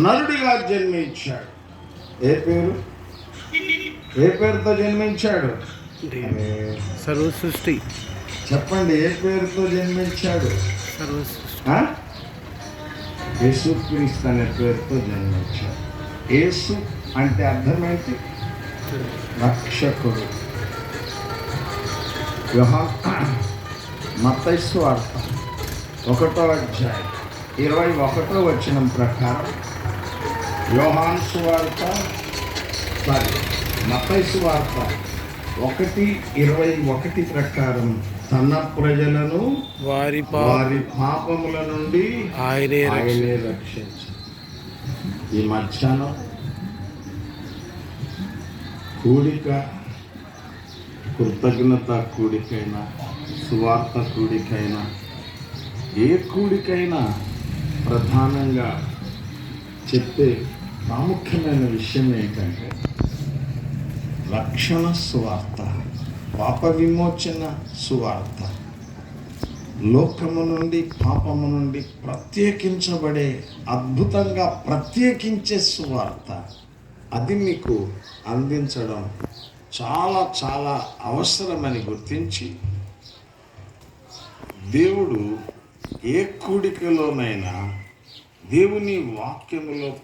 నరుడిగా జన్మించాడు. ఏ పేరు? ఏ పేరుతో జన్మించాడు? సర్వ సృష్టి చెప్పండి ఏ పేరుతో జన్మించాడు? సర్వ సృష్టి ఆ? యేసుక్రీస్తు అనే పేరుతో జన్మించాడు. యేసు అంటే అర్థం ఏంటి? రక్షకుడు. యోహాన్ మత్తైసు వార్త ఒకటో అధ్యాయం. ఇరవై ఒకటో వచనం ప్రకారం యోహాన్ సువార్త సారీ మత్తైసు వార్త ఒకటి ఇరవై ఒకటి ప్రకారం తన ప్రజలను వారి వారి పాపముల నుండి ఆయనే ఆయనే రక్షించు. ఈ మధ్యాహ్నం కూడిక కృతజ్ఞత కూడికైనా సువార్త కూడికైనా ఏ కూడికైనా ప్రధానంగా చెప్పే ప్రాముఖ్యమైన విషయం ఏంటంటే రక్షణ సువార్త పాప విమోచన సువార్త. లోకము నుండి పాపము నుండి ప్రత్యేకించబడే అద్భుతంగా ప్రత్యేకించే సువార్త. అది మీకు అందించడం చాలా చాలా అవసరమని గుర్తించి దేవుడు ఏ కూడికలోనైనా దేవుని వాక్యములో